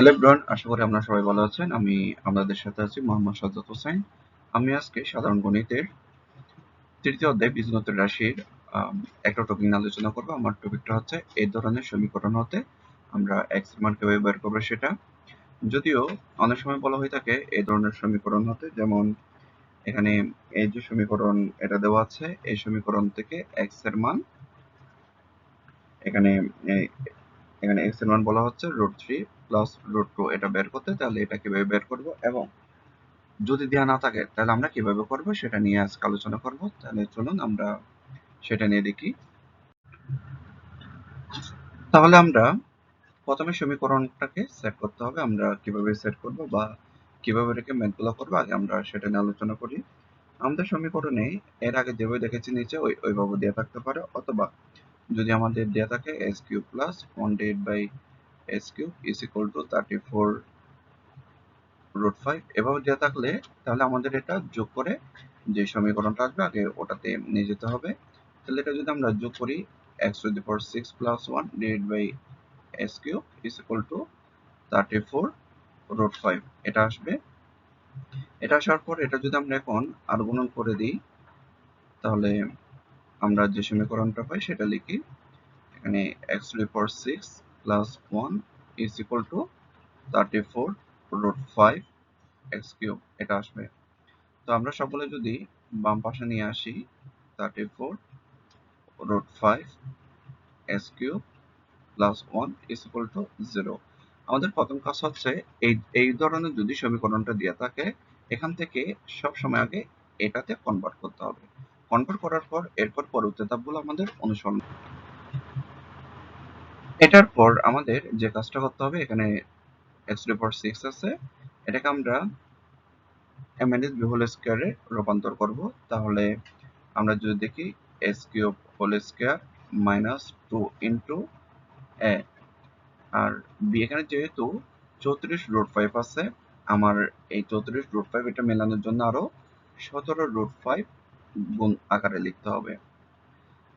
Hello everyone, আশা করি আপনারা সবাই ভালো আছেন। আমি আপনাদের সাথে আছি মোহাম্মদ সাজ্জাদ হোসেন। আমি আজকে সাধারণ গণিতের তৃতীয় অধ্যায় বীজগণিতের রাশির একটা টপিক নিয়ে আলোচনা করব। আমার টপিকটা হচ্ছে এই ধরনের সমীকরণ হতে। আমরা এর মান কীভাবে বের করব সেটা। যদিও অনেক সময় বলা হয়ে থাকে এই ধরনের সমীকরণ হতে, যেমন এখানে এই যে সমীকরণ এটা দেওয়া আছে, এই সমীকরণ থেকে এক্সের মান, এখানে এখানে এক্সের মান বলা হচ্ছে root three plus root two এটা বের করতে, তাহলে এটা কীভাবে বের করব? এবং যদি দেওয়া না থাকে, তাহলে আমরা কীভাবে করব? সেটা নিয়ে আজকে আলোচনা করব। তাহলে চলুন আমরা সেটা নিয়ে দেখি। তাহলে আমরা প্রথমে সমীকরণটাকে সেট করতে হবে। আমরা কীভাবে সেট করব বা কীভাবে এটাকে ম্যাথগুলো করব, আগে আমরা সেটা নিয়ে আলোচনা করি। আমাদের সমীকরণে এর আগে যেভাবে দেখেছি নিচে, ওই, ওইভাবে দেওয়া থাকতে পারে। অথবা যদি আমাদের দেওয়া থাকে x cube plus one divide by x cube is equal to thirty four root five এভাবে দেওয়া থাকলে তাহলে আমাদের এটা যোগ করে যে সমীকরণটা আসবে, আগে ওটাতে নিয়ে যেতে হবে। তাহলে এটা যদি আমরা যোগ করি x to the power six plus one divide by x cube is equal to thirty four root five এটা আসবে। এটা আসার পর এটা যদি আমরা এখন আর গুণন করে দিই, তাহলে আমরা যে সমীকরণটা পাই সেটা লিখি। এখানে x to the power six one is equal to thirty four root five x cube এটা আসবে। তো আমরা সকলে যদি বাম পাশে নিয়ে আসি thirty four root five x cube plus one is equal to zero আমাদের প্রথম কাজ হচ্ছে এই এই ধরনের যদি সমীকরণটা দেওয়া থাকে, এখান থেকে সব সময় আগে এটাতে কনভার্ট করতে হবে। কনভার্ট করার পর, এরপর পরবর্তী ধাপগুলো আমাদের অনুসরণ এটার পর আমাদের যে কাজটা করতে হবে, এখানে এক্স সিক্স আছে, এটাকে আমরা এম এন হোল স্কোয়ারে রূপান্তর করব। তাহলে আমরা যদি দেখি x cube whole square minus two into a R b এখানে যেহেতু চৌত্রিশ রুট ফাইভ আছে, আমার এই চৌত্রিশ রুট ফাইভ এটা মেলানোর জন্য আরও সতেরো রুট ফাইভ গুণ আকারে লিখতে হবে।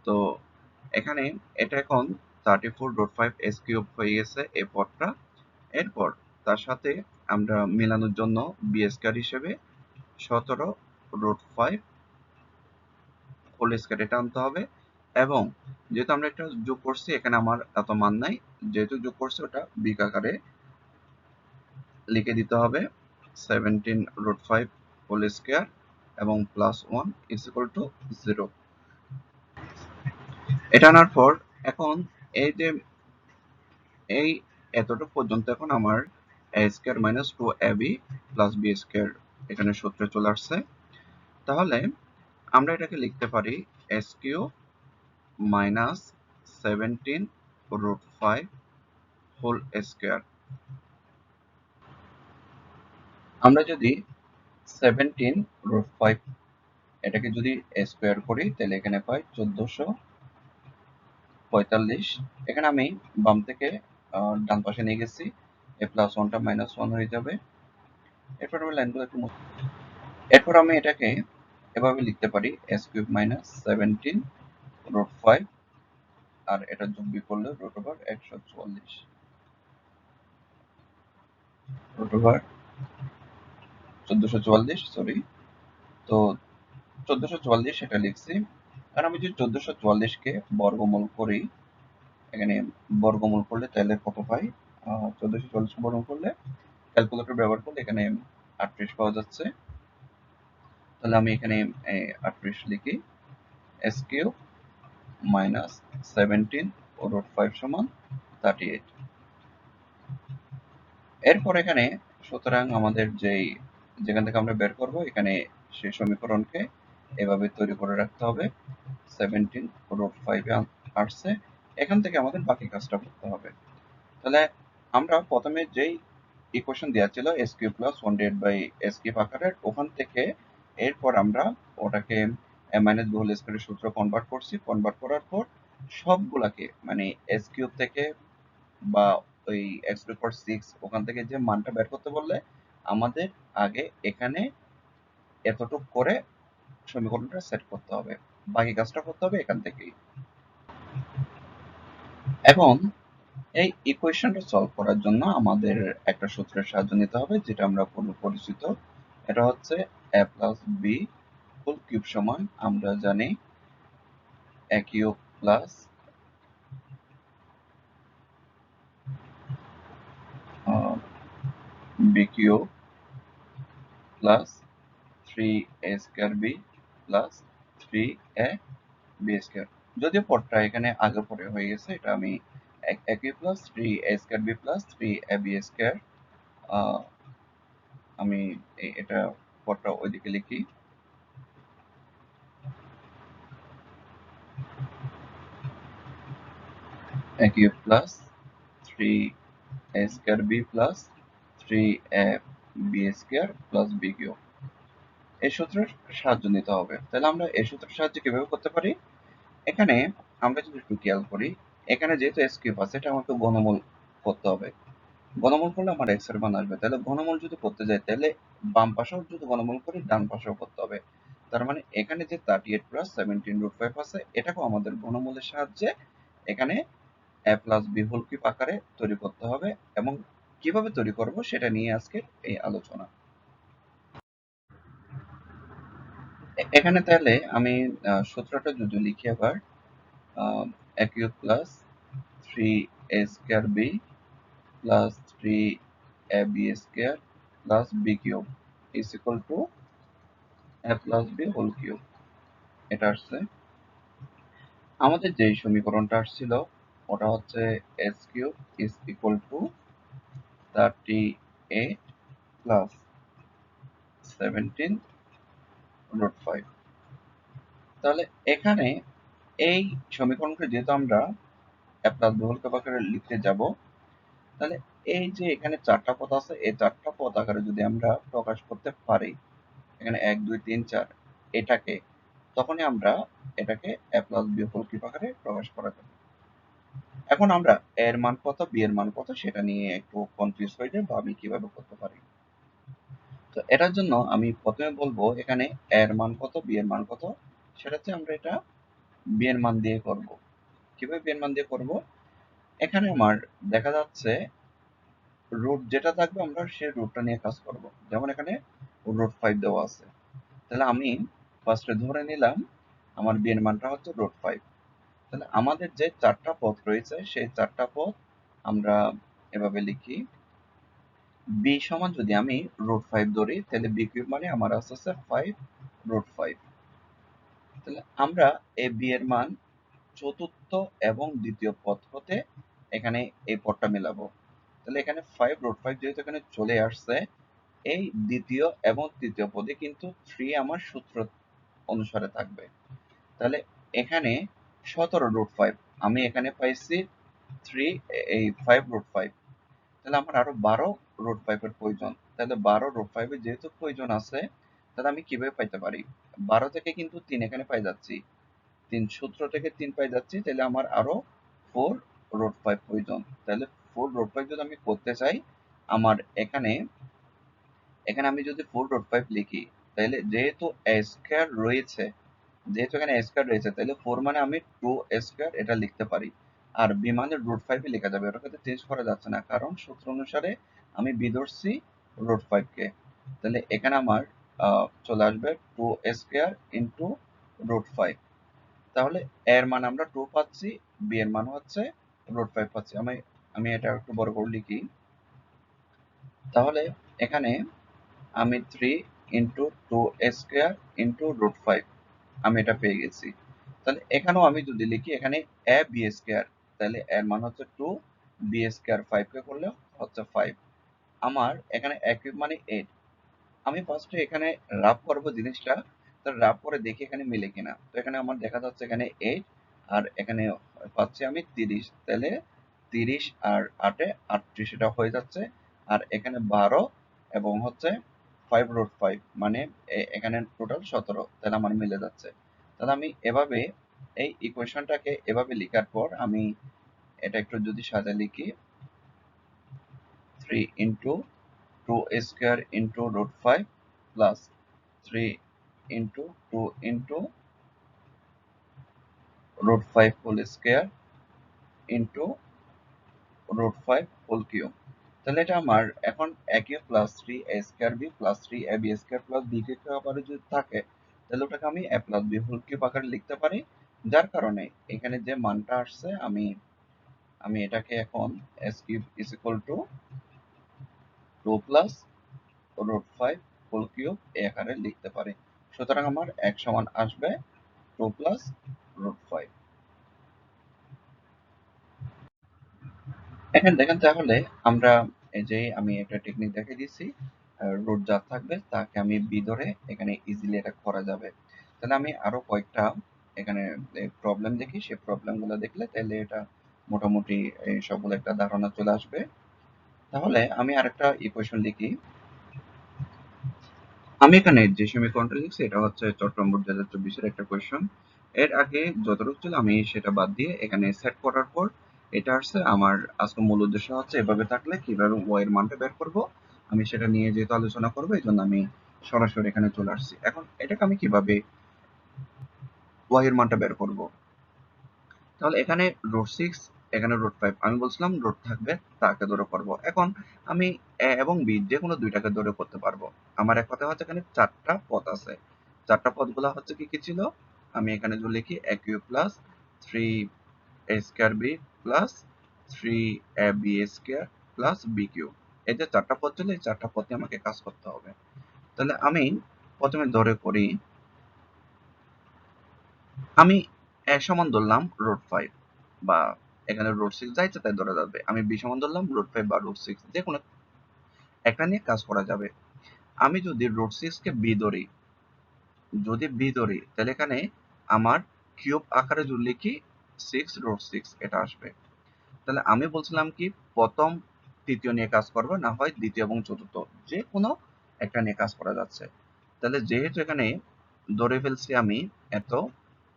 তো এখানে এটা এখন থার্টি ফোর হয়ে গেছে এই পদটা। এরপর তার সাথে আমরা মেলানোর জন্য বি স্কোয়ার হিসেবে সতেরো রুট ফাইভ হোল স্কোয়ার এটা হবে। এবং যেহেতু আমরা একটা যোগ করছি, এখানে আমার এত মান নাই, যেহেতু যোগ করছি, ওটা বিগ আকারে লিখে দিতে হবে। Seventeen root five whole square এবং plus one is equal to zero এটা আনার পর এখন এই যে, এই এতটুকু পর্যন্ত এখন আমার a square minus two a b plus b square এখানে সূত্রে চলে আসছে। তাহলে আমরা এটাকে লিখতে পারি x cube minus seventeen root five whole square আমরা যদি সেভেন্টিন রুট ফাইভ এটাকে যদি স্কোয়ার করি, তাহলে এখানে পাই চোদ্দশো পঁয়তাল্লিশ। এখানে আমি বাম থেকে ডান পাশে নিয়ে গেছি। এ প্লাস ওয়ানটা মাইনাস ওয়ান হয়ে যাবে। এরপর আমি লাইনগুলো একটু এরপর আমি এটাকে এভাবে লিখতে পারি x cube minus seventeen root five আর এটা বিয়োগ করলে রুট ওভার একশো চুয়াল্লিশ। রুট ওভার চোদ্দশো চুয়াল্লিশ সরি তো চোদ্দশো চুয়াল্লিশ এটা লিখছি। আর আমি যদি চোদ্দশো চুয়াল্লিশকে বর্গমূল করি, এখানে বর্গমূল করলে তাহলে কত পাই? চোদ্দশো চুয়াল্লিশ বর্গমূল করলে ক্যালকুলেটর ব্যবহার করলে এখানে আটত্রিশ পাওয়া যাচ্ছে। তাহলে আমি এখানে আটত্রিশ লিখি এস কিউ মাইনাস সেভেন্টিন ও রুট ফাইভ সমান থার্টি এইট এরপর এখানে সুতরাং আমাদের যেই, যেখান থেকে আমরা বের করব, এখানে সেই সমীকরণকে এভাবে তৈরি করে রাখতে হবে। সেভেন্টিন রুট ফাইভে আসছে। এখান থেকে আমাদের বাকি কাজটা করতে হবে। তাহলে আমরা প্রথমে যেই ইকুয়েশন দেওয়া ছিল x cube plus one by x cube আকারের, ওখান থেকে এরপর আমরা ওটাকে মাইনাস বি স্কোয়ারের সূত্র কনভার্ট করছি। কনভার্ট করার পর সবগুলাকে মানে এস কিউব থেকে বা ওই এক্স টু পাওয়ার সিক্স ওখান থেকে যে মানটা বের করতে বললে, আমাদের আগে এখানে এতটুক করে সমীকরণটা সেট করতে হবে। বাকি কাজটা করতে হবে এখান থেকেই। এখন, এই ইকুয়েশনটা সলভ করার জন্য আমাদের একটা সূত্রের সাহায্য নিতে হবে, যেটা আমরা পরিচিত। এটা হচ্ছে a plus b whole cube সমান, আমরা জানি a cube plus b cube plus three a square b plus three a b square যদিও পদটা এখানে আগে পরে হয়ে গেছে, এটা আমি একই plus three a square b plus three a b square আমি এটা পদটা ওইদিকে লিখি। a cube plus 3 a square b plus 3 a b square plus b cube এই সূত্রের সাহায্য নিতে হবে। তাহলে আমরা এই সূত্রের সাহায্যে কীভাবে করতে পারি? এখানে আমরা যদি একটু খেয়াল করি, এখানে যেহেতু এস কিউব আছে, এটা আমাকে ঘনমূল করতে হবে। ঘনমূল করলে আমার এক্সের মান আসবে। তাহলে ঘনমূল যদি করতে যাই, তাহলে বাম পাশেও যদি ঘনমূল করি, ডান পাশেও করতে হবে। তার মানে এখানে যে thirty eight plus seventeen root five আছে, এটাকেও আমাদের ঘনমূলের সাহায্যে এখানে a plus b whole cube আকারে তৈরি করতে হবে এবং কীভাবে তৈরি করব, সেটা নিয়ে আজকে এই আলোচনা। এখানে তাহলে আমি সূত্রটা যদি লিখি আবার a cube plus three a square b plus three a b square plus b is equal to a whole cube. এটা আসছে। আমাদের যে সমীকরণটা আসছিল, ওটা হচ্ছে x cube is equal to thirty eight plus seventeen root five তাহলে এখানে এই সমীকরণকে যেহেতু আমরা প্লাস বহুল আকারে লিখতে যাব, তাহলে এই যে এখানে চারটা পদ আছে, এই চারটা পদ আকারে যদি আমরা প্রকাশ করতে পারি, এখানে এক, দুই, তিন, চার, এটাকে, তখনই আমরা এটাকে এ প্লাস বি আকারে প্রকাশ করা যাবে। এখন আমরা এর মান কত বি এর মান কত, সেটা নিয়ে একটু কনফিউজ হয়ে যাই বা আমি কীভাবে করতে পারি। তো এটার জন্য আমি প্রথমে বলব এখানে এর মান কত বি এর মান কত? সেটাতে আমরা এটা বি এর মান দিয়ে করব। কীভাবে বি এর মান দিয়ে করব? এখানে আমার দেখা যাচ্ছে রুট যেটা থাকবে আমরা সেই রুটটা নিয়ে কাজ করব। যেমন এখানে রুট ফাইভ দেওয়া আছে। তাহলে আমি ফার্স্টে ধরে নিলাম আমার বি এর মানটা হচ্ছে রুট ফাইভ তাহলে আমাদের যে চারটা পথ রয়েছে, সেই চারটা পথ আমরা এভাবে লিখি। বি সমান যদি আমি রুট ফাইভ ধরি, তাহলে বি কিউব মানে আমার আসতেছে ফাইভ রুট ফাইভ তাহলে আমরা এই বি এর মান চতুর্থ এবং দ্বিতীয় পদ হতে এখানে এই পদটা মেলাবো। তাহলে এখানে ফাইভ রুট ফাইভ যেহেতু এখানে চলে আসছে, এই দ্বিতীয় এবং তৃতীয় পদে কিন্তু থ্রি আমার সূত্র অনুসারে থাকবে। তাহলে এখানে সতেরো রুট ফাইভ আমি এখানে পাইছি থ্রি এই ফাইভ রুট ফাইভ তাহলে আমার আরও বারো রুট ফাইভের প্রয়োজন। তাহলে বারো রুট ফাইভের যেহেতু প্রয়োজন আছে, তাহলে আমি কীভাবে পাইতে পারি? বারো থেকে কিন্তু তিন এখানে পাই যাচ্ছি। তিন সূত্র থেকে তিন পাই যাচ্ছি, তাহলে আমার আরও ফোর রোড ফাইভ প্রয়োজন। তাহলে ফোর রুট ফাইভ যদি আমি করতে চাই, আমার এখানে এখানে আমি যদি ফোর রুট ফাইভ লিখি, তাহলে যেহেতু স্কোয়ার রয়েছে, যেহেতু এখানে স্কোয়ার রয়েছে, তাহলে ফোর মানে আমি টু স্কোয়ার এটা লিখতে পারি। আর বি মানে রুট ফাইভে লেখা যাবে ওটা কিন্তু চেঞ্জ করা যাচ্ছে না, কারণ সূত্র অনুসারে আমি বি ধরছি রুট ফাইভকে তাহলে এখানে আমার চলে আসবে two square into root five তাহলে এর মান আমরা টু পাচ্ছি বি এর মান হচ্ছে রুট ফাইভ পাচ্ছি। আমি আমি এটা একটু বড় করে লিখি। তাহলে এখানে আমি three into two square into root five আমি এটা পেয়ে গেছি। তাহলে এখানেও আমি যদি লিখি, এখানে এ বি স্কোয়ার তাহলে এর মান হচ্ছে টু বি স্কোয়ার ফাইভকে করলে হচ্ছে ফাইভ আমার এখানে এক মানে এইট আমি ফার্স্টে এখানে রাফ করব জিনিসটা। তো রাফ করে দেখি এখানে মিলে কিনা। তো এখানে আমার দেখা যাচ্ছে এখানে এইট আর এখানে পাচ্ছি আমি তিরিশ। তাহলে তিরিশ আর আটে আটত্রিশ, এটা হয়ে যাচ্ছে। আর এখানে বারো এবং হচ্ছে ফাইভ রোড ফাইভ মানে এখানে টোটাল সতেরো। তাহলে আমার মিলে যাচ্ছে। তাহলে আমি এভাবে এই ইকুয়েশনটাকে এভাবে লেখার পর আমি এটা একটু যদি সাজা লিখি। Three into two square into root five plus three into two into root five whole square into root five whole cube তাহলে এটা আমার এখন a cube plus three a square b plus three a b square plus b cube আকারে যদি থাকে, তাহলে ওটাকে আমি a plus b whole cube আকারে লিখতে পারি। যার কারণে এখানে যে মানটা আসছে, আমি আমি এটাকে এখন S cube is equal to two plus root five whole cube এই আকারে লিখতে পারি। সুতরাং আমার এক সমান আসবে টু প্লাস রুট ফাইভ এখানে দেখেন তাহলে আমরা এই যে আমি একটা টেকনিক দেখিয়ে দিচ্ছি রুট যা থাকবে, তাকে আমি বি ধরে এখানে ইজিলি এটা করা যাবে। তাহলে আমি আরও কয়েকটা এখানে প্রবলেম দেখি। সেই প্রবলেমগুলো দেখলে তাহলে এটা মোটামুটি সবগুলো একটা ধারণা চলে আসবে। তাহলে আমি আরেকটা ইকুয়েশন লিখি। আমি এখানে যে সমীকরণটা লিখছি, এটা হচ্ছে চট্টগ্রাম বোর্ড দু হাজার চব্বিশের একটা কোয়েশন এর আগে যতটুকু ছিল আমি সেটা বাদ দিয়ে এখানে সেট করার পর এটা আসছে আমার, আজকে মূল উদ্দেশ্য হচ্ছে এভাবে থাকলে কীভাবে ওয়াই এর মানটা বের করব, আমি সেটা নিয়ে যেহেতু আলোচনা করব এই জন্য আমি সরাসরি এখানে চলে আসছি। এখন এটাকে আমি কীভাবে ওয়াই এর মানটা বের করব? তাহলে এখানে রুট সিক্স এখানে রুট ফাইভ আমি বলছিলাম রুট থাকবে, তাকে ধরে করব। এখন আমি এ এবং বি যে কোনো দুইটাকে ধরে করতে পারব। আমার এক কথা হচ্ছে এখানে চারটা পথ আছে। চারটা পথগুলো হচ্ছে কি কি ছিল? আমি এখানে যদি লিখি a cube plus three a square b plus three a b square plus b cube এই যে চারটা পথ ছিল, এই চারটা পথে আমাকে কাজ করতে হবে। তাহলে আমি প্রথমে ধরে করি, আমি এ সমান ধরলাম রোড ফাইভ বা এখানে রোড সিক্স যাইছে তাই ধরা যাবে। আমি বি সমান ধরলাম রোড ফাইভ বা রুট সিক্স যে কোনো একটা নিয়ে কাজ করা যাবে। আমি যদি রোড সিক্স কে বি ধরি, যদি বি ধরি, তাহলে এখানে আমার কিউব আকারে যদি লিখি সিক্স রুট সিক্স এটা আসবে। তাহলে আমি বলছিলাম কি, প্রথম তৃতীয় নিয়ে কাজ করব, না হয় দ্বিতীয় এবং চতুর্থ, যে কোনো একটা নিয়ে কাজ করা যাচ্ছে। তাহলে যেহেতু এখানে ধরে ফেলছি আমি এত,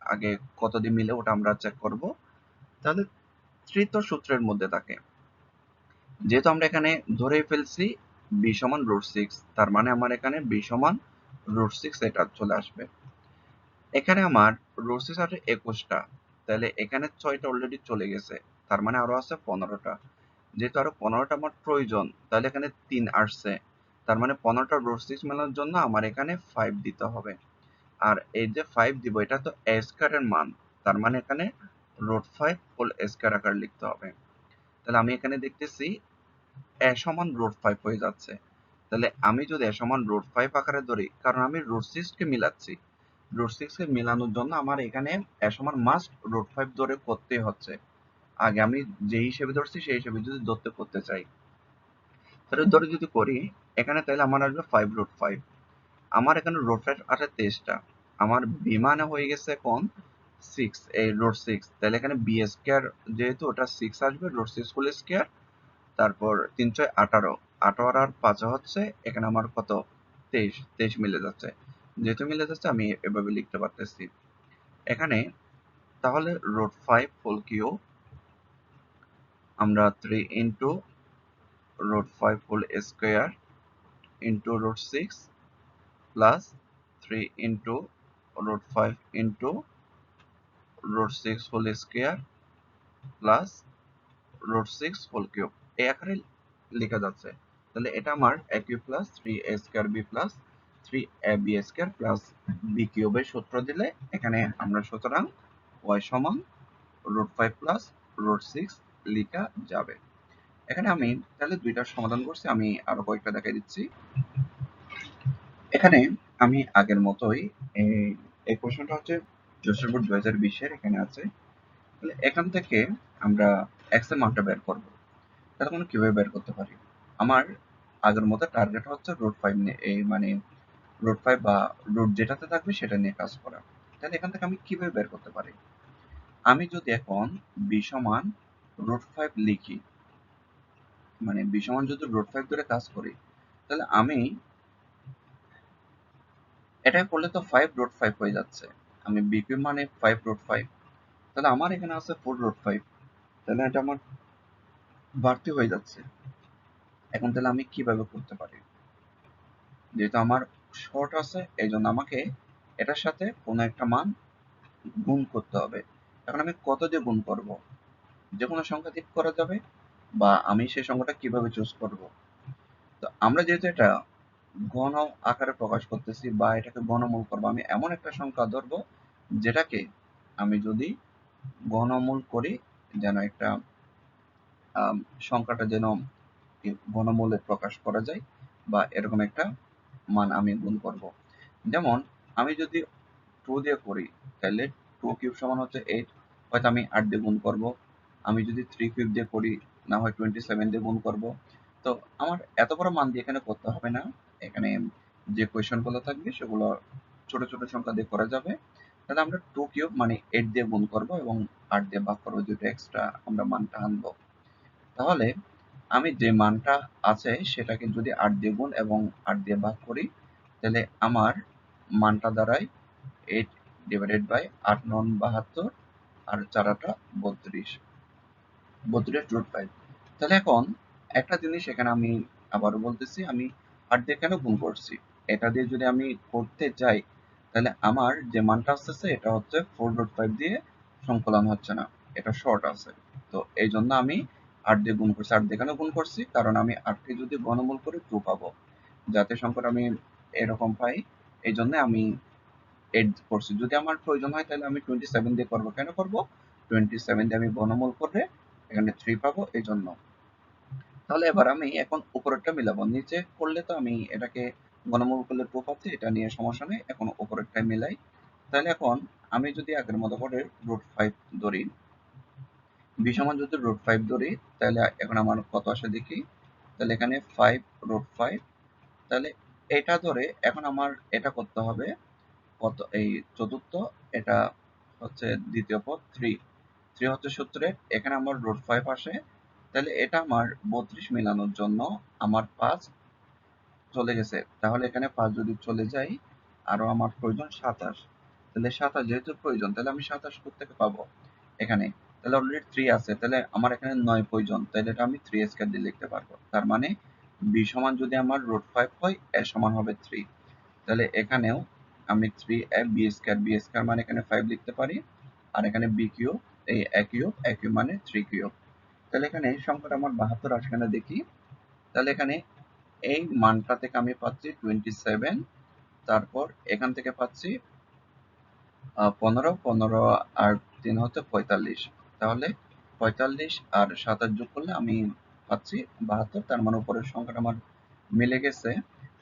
আগে কতদিন মিলে ওটা আমরা চেক করব, তাহলে তৃতীয় সূত্রের মধ্যে থাকে। যেহেতু আমরা এখানে ধরে ফেলছি বি সমান রুট সিক্স তার মানে আমার এখানে বি সমান রুট সিক্স এটা চলে আসবে। এখানে আমার রুট সিক্স আছে একুশটা, তাহলে এখানে ছয়টা অলরেডি চলে গেছে, তার মানে আরও আছে পনেরোটা। যেহেতু আরও পনেরোটা আমার প্রয়োজন, তাহলে এখানে তিন আসছে, তার মানে পনেরোটা রুট সিক্স মেলানোর জন্য আমার এখানে ফাইভ দিতে হবে। আর এই যে ফাইভ দিব, এটা তো এ স্কোয়ারের মান, তার মানে এখানে রুট ফাইভ হোল স্কোয়ার আকার লিখতে হবে। তাহলে আমি এখানে দেখতেছি এ সমান রুট ফাইভ হয়ে যাচ্ছে। তাহলে আমি যদি এ সমান রুট ফাইভ আকারে ধরি, কারণ আমি রুট সিক্স কে মিলাচ্ছি। রুট সিক্স কে মিলানোর জন্য আমার এখানে এ সমান মাস্ট রুট ফাইভ ধরে করতে হচ্ছে। আগে আমি যে হিসেবে ধরছি, সেই হিসেবে যদি ধরতে করতে চাই। তাহলে ধরে যদি করি, এখানে তাহলে আমার আসবে ফাইভ রুট ফাইভ আমার এখানে রুট ফাইভ আছে তেইশটা। আমার বিমানে হয়ে গেছে এখন সিক্স এই রোড সিক্স তাহলে এখানে বি স্কোয়ার যেহেতু ওটা সিক্স আসবে রোড সিক্স হোল স্কোয়ার তারপর তিন ছয় আঠারো। আঠারো আর পাঁচ হচ্ছে, এখানে আমার কত? তেইশ তেইশ মিলে যাচ্ছে। যেহেতু মিলে যাচ্ছে, আমি এভাবে লিখতে পারতেছি। এখানে তাহলে রোড ফাইভ ফুল কিউ আমরা three into root five full square into root six plus three into root 5 into root 6 whole square plus root 6 whole cube এই আকারে লেখা যাচ্ছে। তাহলে এটা আমার a cube plus 3a square b plus 3ab square plus b cube এর সূত্র দিলে এখানে আমরা সুতরাং y সমান root 5 plus root 6 লেখা যাবে। এখানে আমি তাহলে দুইটার সমাধান করছি, আমি আরও কয়েকটা দেখাই দিচ্ছি। এখানে আমি আগের মতোই এই কোশ্চেনটা হচ্ছে যশোর বোর্ড দু হাজার বিশের এখানে আছে। তাহলে এখান থেকে আমরা এক্সের মানটা বের করব। তাহলে কোনো কীভাবে বের করতে পারি? আমার আগের মতো টার্গেট হচ্ছে রোড ফাইভ নিয়ে, এই মানে রোড ফাইভ বা রোড যেটাতে থাকবে সেটা নিয়ে কাজ করা। তাহলে এখান থেকে আমি কীভাবে বের করতে পারি? আমি যদি এখন বি সমান রুট ফাইভ লিখি মানে বি সমান যদি রোড ফাইভ ধরে কাজ করি, তাহলে আমি এটা করলে তো ফাইভ রোড ফাইভ হয়ে যাচ্ছে। আমি বিপি মানে ফাইভ রোড ফাইভ তাহলে আমার এখানে আছে ফোর রোড ফাইভ তাহলে এটা আমার বাড়তি হয়ে যাচ্ছে। এখন তাহলে আমি কীভাবে করতে পারি? যেহেতু আমার শর্ট আছে এই জন্য আমাকে এটার সাথে কোনো একটা মান গুণ করতে হবে। এখন আমি কত দিয়ে গুণ করব? যে কোনো সংখ্যা দিয়ে করা যাবে বা আমি সেই সংখ্যাটা কীভাবে চুজ করব? তো আমরা যেহেতু এটা ঘন আকারে প্রকাশ করতেছি বা এটাকে ঘনমূল করব, আমি এমন একটা সংখ্যা ধরবো যেটাকে আমি যদি ঘনমূল করি, যেন একটা সংখ্যাটা যেন ঘনমূলে প্রকাশ করা যায় বা এরকম একটা মান আমি গুণ করব। যেমন, আমি যদি টু দিয়ে করি, তাহলে টু কিউব সমান হচ্ছে এইট হয়তো আমি আট দিয়ে গুণ করব। আমি যদি থ্রি কিউব দিয়ে করি, না হয় টোয়েন্টি সেভেন দিয়ে গুণ করব। তো আমার এত বড় মান দিয়ে এখানে করতে হবে না। এখানে যে কোয়েশনগুলো থাকবে, সেগুলো ছোট ছোট সংখ্যা দিয়ে করা যাবে। তাহলে আমরা টু কিউব মানে এইট দিয়ে গুণ করব এবং আট দিয়ে ভাগ করব দুটো এক্সট্রা আমরা মানটা আনব। তাহলে আমি যে মানটা আছে সেটাকে যদি আট দিয়ে গুণ এবং আট দিয়ে ভাগ করি, তাহলে আমার মানটা দাঁড়ায় এইট ডিভাইডেড বাই আট নন বাহাত্তর আর চারাটা বত্রিশ। বত্রিশ রুট ফাইভ তাহলে এখন একটা জিনিস এখানে আমি আবারও বলতেছি, আমি আট দিয়ে কেন গুণ করছি? এটা দিয়ে যদি আমি করতে চাই তাহলে আমার যে মানটা আসতেছে, এটা হচ্ছে ফোর রুট ফাইভ দিয়ে সংকলন হচ্ছে না, এটা শর্ট আছে। তো এই জন্য আমি আট দিয়ে গুণ করছি। আট দিয়ে কেন গুণ করছি? কারণ আমি আটকে যদি ঘনমূল করে টু পাবো। যাতে সংকট আমি এরকম পাই, এই জন্য আমি এইট করছি। যদি আমার প্রয়োজন হয়, তাহলে আমি টোয়েন্টি সেভেন দিয়ে করব। কেন করব? টোয়েন্টি সেভেন দিয়ে আমি ঘনমূল করলে এখানে থ্রি পাবো, এই জন্য। তাহলে এবার আমি এখন উপরেরটা মিলাবো। নিচে করলে তো আমি এটাকে ঘনমূল করলে টু পাচ্ছি এটা নিয়ে সমস্যা নেই, এখন উপরেরটাই মিলাই। তাহলে এখন আমি যদি আগের মতো করে রুট ফাইভ ধরি বি যদি রুট ফাইভ ধরি, তাহলে এখন আমার কত আসে দেখি? তাহলে এখানে ফাইভ রুট ফাইভ, তাহলে এটা ধরে এখন আমার এটা করতে হবে, কত এই চতুর্থ, এটা হচ্ছে দ্বিতীয় পদ থ্রি থ্রি হচ্ছে সূত্রের, এখানে আমার রুট ফাইভ আসে, তাহলে এটা আমার বত্রিশ মেলানোর জন্য আমার পাঁচ চলে গেছে। তাহলে এখানে পাঁচ যদি চলে যাই, আরও আমার প্রয়োজন সাতাশ। তাহলে সাতাশ যেহেতু প্রয়োজন, তাহলে আমি সাতাশ থেকে পাবো? এখানে। তাহলে অলরেডি থ্রি আছে, তাহলে আমার এখানে নয় প্রয়োজন, তাহলে এটা আমি থ্রি স্কোয়ার দিয়ে লিখতে পারব। তার মানে বি সমান যদি আমার রুট ফাইভ হয় এ সমান হবে থ্রি তাহলে এখানেও আমি three a b square b square মানে এখানে ফাইভ লিখতে পারি, আর এখানে বি কিউ এই এ কিউব এ কিউব মানে থ্রি কিউব তাহলে এখানে সংখ্যাটা আমার বাহাত্তর আসে কিনা দেখি। তাহলে এখানে এই মানটা থেকে আমি পাচ্ছি টোয়েন্টি সেভেন তারপর এখান থেকে পাচ্ছি পনেরো পনেরো আর তিন হচ্ছে পঁয়তাল্লিশ। তাহলে পঁয়তাল্লিশ আর সাতাশ যোগ করলে আমি পাচ্ছি বাহাত্তর, তার মানে উপরের সংখ্যাটা আমার মিলে গেছে।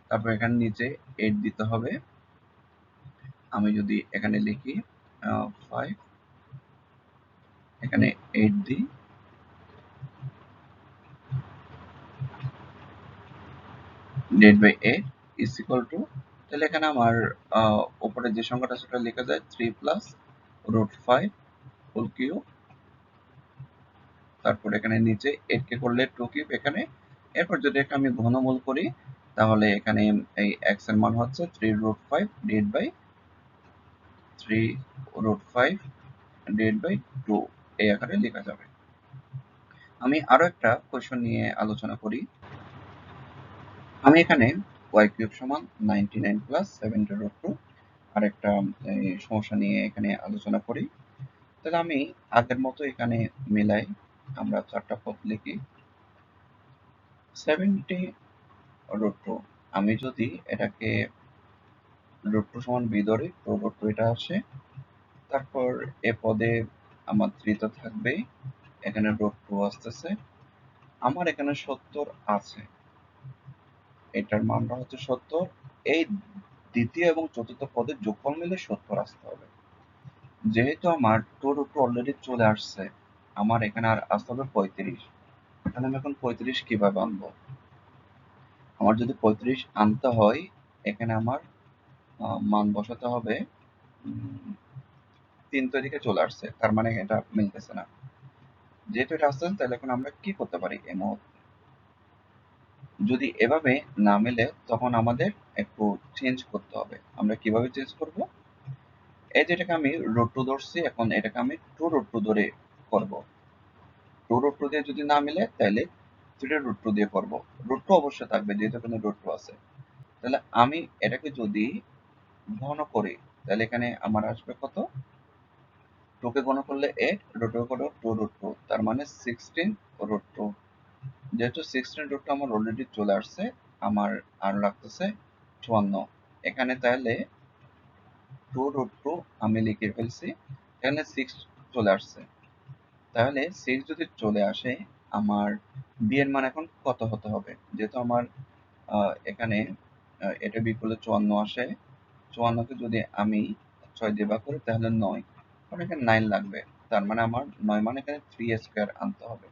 তারপর এখানে নিচে এইট দিতে হবে। আমি যদি এখানে লিখি ফাইভ এখানে এইট দিই। Divide by eight is equal to তাহলে এখানে আমার উপরে যে সংখ্যাটা সেটা লেখা যায় three plus root five whole cube তারপর এখানে নিচে এইট কে করলে টু কিউব এখানে। এরপর যদি এটা আমি ঘনমূল করি, তাহলে এখানে এই এক্সের মান হচ্ছে three root five divide by three root five divide by two এই আকারে লেখা যাবে। আমি আরও একটা কোয়েশন নিয়ে আলোচনা করি। আমি এখানে ওয়াই কিউব সমান ninety nine plus seventy root two আর একটা সমস্যা নিয়ে এখানে আলোচনা করি। তাহলে আমি আগের মতো এখানে মিলাই, আমরা চারটা পথ লিখি। সেভেন্টি রুট টু আমি যদি এটাকে টু সমান বি ধরি টু এটা আসে। তারপর এ পদে আমার থ্রি তো থাকবেই। এখানে রুট টু আসতেছে। আমার এখানে সত্তর আছে। এটার মানটা হচ্ছে সত্তর এই দ্বিতীয় এবং চতুর্থ পদের যোগফল মিলে সত্তর আসতে হবে। যেহেতু আমার টু রুট টু অলরেডি চলে আসছে, আমার এখানে আর আসতে হবে পঁয়ত্রিশ। তাহলে আমি এখন পঁয়ত্রিশ কীভাবে আনব? আমার যদি পঁয়ত্রিশ আনতে হয়, এখানে আমার মান বসাতে হবে তিন তারিখে চলে আসছে। তার মানে এটা মিলতেছে না। যেহেতু এটা আসছে, তাহলে এখন আমরা কি করতে পারি এই মুহূর্তে? যদি এভাবে না মেলে, তখন আমাদের একটু চেঞ্জ করতে হবে। আমরা কীভাবে চেঞ্জ করব? এই যেটাকে আমি রোড টু ধরছি, এখন এটাকে আমি টু রোড টু ধরে করব। টু রোড টু দিয়ে যদি না মেলে, তাহলে থ্রি রোড টু দিয়ে করব। রোড টু অবশ্যই থাকবে যেহেতু এখানে রোড টু আছে। তাহলে আমি এটাকে যদি ঘন করি, তাহলে এখানে আমার আসবে কত? টুকে ঘন করলে এইট রুট টু করো টু রুট টু তার মানে সিক্সটিন রোড টু যেহেতু সিক্সটিন রুটটা আমার অলরেডি চলে আসছে, আমার আর লাগতেছে চুয়ান্ন। এখানে তাহলে টু রুট টু আমি লিখে ফেলছি, এখানে সিক্স চলে আসছে। তাহলে সিক্স যদি চলে আসে, আমার বি এর মান এখন কত হতে হবে? যেহেতু আমার এখানে এটা বি করলে চুয়ান্ন আসে, চুয়ান্নকে যদি আমি ছয় দিয়ে ভাগ করি, তাহলে নয়। কারণ এখানে নাইন লাগবে। তার মানে আমার নয় মানে এখানে থ্রি স্কোয়ার আনতে হবে।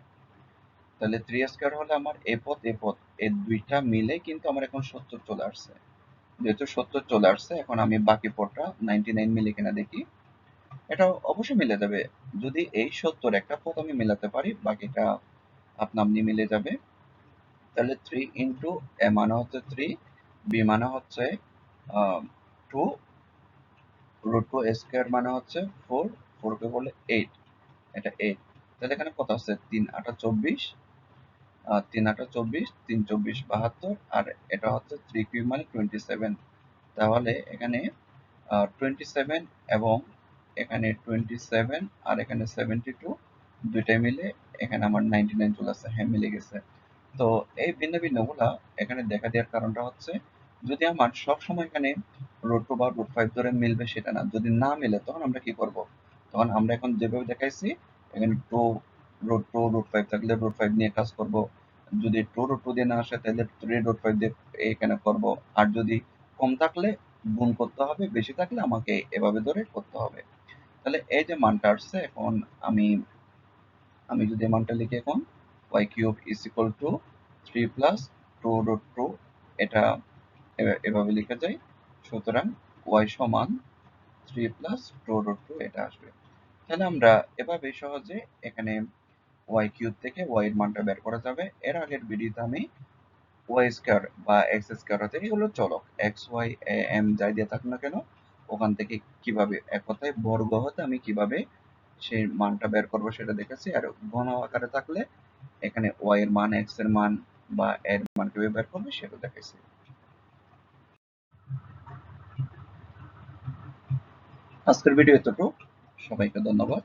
তাহলে থ্রি স্কোয়ার হলে আমার এ পথ এ পথ এই দুইটা মিলে কিন্তু আমার এখন সত্তর চলে আসছে। যেহেতু সত্তর চলে আসছে, এখন আমি বাকি পথটা নাইনটি নাইন মিলে কিনা দেখি। এটা অবশ্যই মিলে যাবে। যদি এই সত্তর একটা পথ আমি মেলাতে পারি, বাকিটা আপনা আপনি মিলে যাবে। তাহলে থ্রি ইন্টু এ মানে হচ্ছে থ্রি বি মানে হচ্ছে টু রুট টু স্কোয়ার মানে হচ্ছে ফোর ফোরকে বলে এইট এটা এইট তাহলে এখানে কত আছে তিন, আটা চব্বিশ। তিন আটা চব্বিশ, তিন চব্বিশ বাহাত্তর, আর এটা হচ্ছে থ্রি কিউ মানে টোয়েন্টি সেভেন তাহলে এখানে টোয়েন্টি সেভেন এবং এখানে টোয়েন্টি সেভেন আর এখানে সেভেন্টি টু দুইটাই মিলে এখানে আমার নাইনটি নাইন চলে আসছে হ্যাঁ মিলে গেছে। তো এই ভিন্ন ভিন্নগুলা এখানে দেখা দেওয়ার কারণটা হচ্ছে, যদি আমার সব সময় এখানে রুট টু বা রুট ফাইভ ধরে মিলবে সেটা না, যদি না মিলে, তখন আমরা কি করব? তখন আমরা এখন যেভাবে দেখাইছি, এখানে two root two root five থাকলে রুট ফাইভ নিয়ে কাজ করব। যদি টু রুট টু দিয়ে না আসে, তাহলে থ্রি রুট ফাইভ দিয়ে এখানে করব। আর যদি কম থাকলে গুণ করতে হবে, বেশি থাকলে আমাকে এভাবে ধরে করতে হবে। তাহলে এই যে মানটা আসছে, এখন আমি আমি যদি মানটা লিখি এখন, y cube is equal to three plus two root two এটা এভাবে লিখে যায় সুতরাং y সমান three plus two root two এটা আসবে। তাহলে আমরা এভাবে সহজে এখানে y কিউব থেকে y এর মানটা বের করা যাবে। এর আগের ভিডিওতে আমি y স্কয়ার বা x স্কয়ার হতে এগুলো চলক। Y, a, m যাই দিয়ে থাকুক না কেন, ওখান থেকে কীভাবে এক কথায় বর্গ হতে আমি কীভাবে সেই মানটা বের করব সেটা দেখেছি আর ঘন আকারে থাকলে এখানে y এর মান, x এর মান বা এর মান কীভাবে বের করবে সেটা দেখেছি আজকের ভিডিও এতটুকু। সবাইকে ধন্যবাদ।